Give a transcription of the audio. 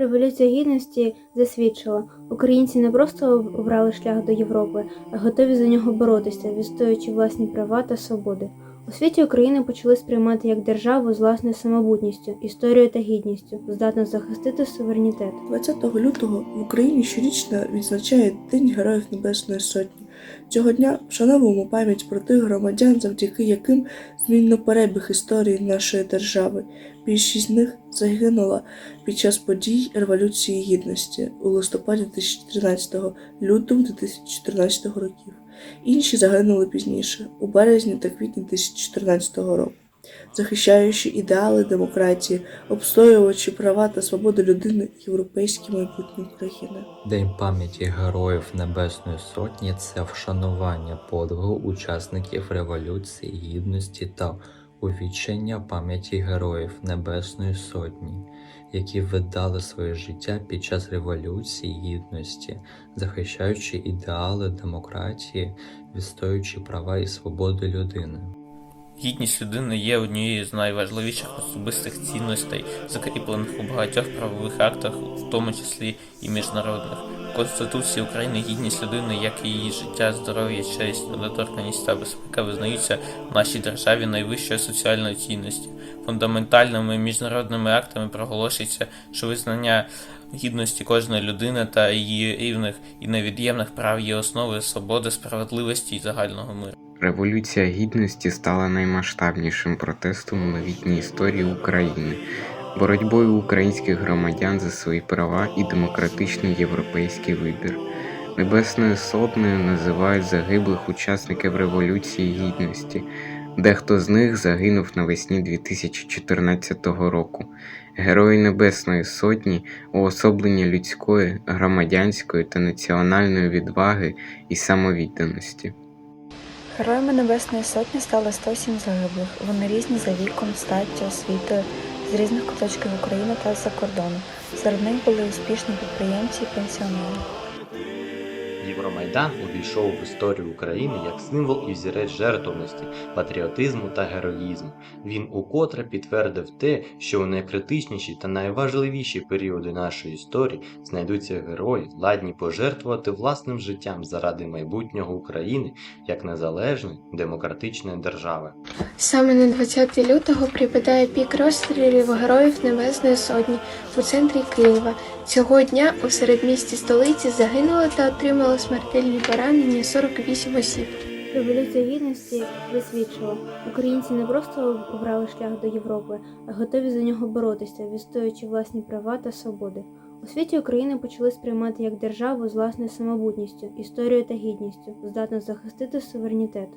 Революція гідності засвідчила, українці не просто обрали шлях до Європи, а готові за нього боротися, відстоюючи власні права та свободи. У світі Україну почали сприймати як державу з власною самобутністю, історією та гідністю, здатну захистити суверенітет. 20 лютого в Україні щорічно відзначає День Героїв Небесної Сотні. Цього дня вшановуємо пам'ять про тих громадян, завдяки яким змінно перебіг історії нашої держави. Більшість з них загинула під час подій Революції Гідності у листопаді 2013 лютому 2014 років. Інші загинули пізніше, у березні та квітні 2014 року, захищаючи ідеали демократії, обстоювачи права та свободи людини європейське майбутнє України. День пам'яті Героїв Небесної Сотні це вшанування подвигу учасників Революції Гідності та увічення пам'яті Героїв Небесної Сотні, які віддали своє життя під час Революції Гідності, захищаючи ідеали демократії, відстоюючи права і свободи людини. Гідність людини є однією з найважливіших особистих цінностей, закріплених у багатьох правових актах, в тому числі і міжнародних. В Конституції України гідність людини, як і її життя, здоров'я, честь, недоторканність та безпека визнаються в нашій державі найвищою соціальною цінністю. Фундаментальними міжнародними актами проголошується, що визнання гідності кожної людини та її рівних і невід'ємних прав є основою свободи, справедливості і загального миру. Революція гідності стала наймасштабнішим протестом у новітній історії України, боротьбою українських громадян за свої права і демократичний європейський вибір. Небесною сотнею називають загиблих учасників Революції Гідності. Дехто з них загинув навесні 2014 року. Герої Небесної Сотні уособлення людської, громадянської та національної відваги і самовідданості. Героями Небесної Сотні стало 107 загиблих. Вони різні за віком, статтю, освітою, з різних куточків України та з-за кордону. Серед них були успішні підприємці і пенсіонери. Євромайдан увійшов в історію України як символ і взірець жертовності, патріотизму та героїзму. Він укотре підтвердив те, що у найкритичніші та найважливіші періоди нашої історії знайдуться герої, ладні пожертвувати власним життям заради майбутнього України як незалежної демократичної держави. Саме на 20 лютого припадає пік розстрілів Героїв Небесної Сотні у центрі Києва. Цього дня у середмісті столиці загинуло та отримало смертельні поранення 48 осіб. Революція гідності присвідчила, українці не просто обрали шлях до Європи, а готові за нього боротися, відстоюючи власні права та свободи. У світі України почали сприймати як державу з власною самобутністю, історією та гідністю, здатну захистити суверенітет.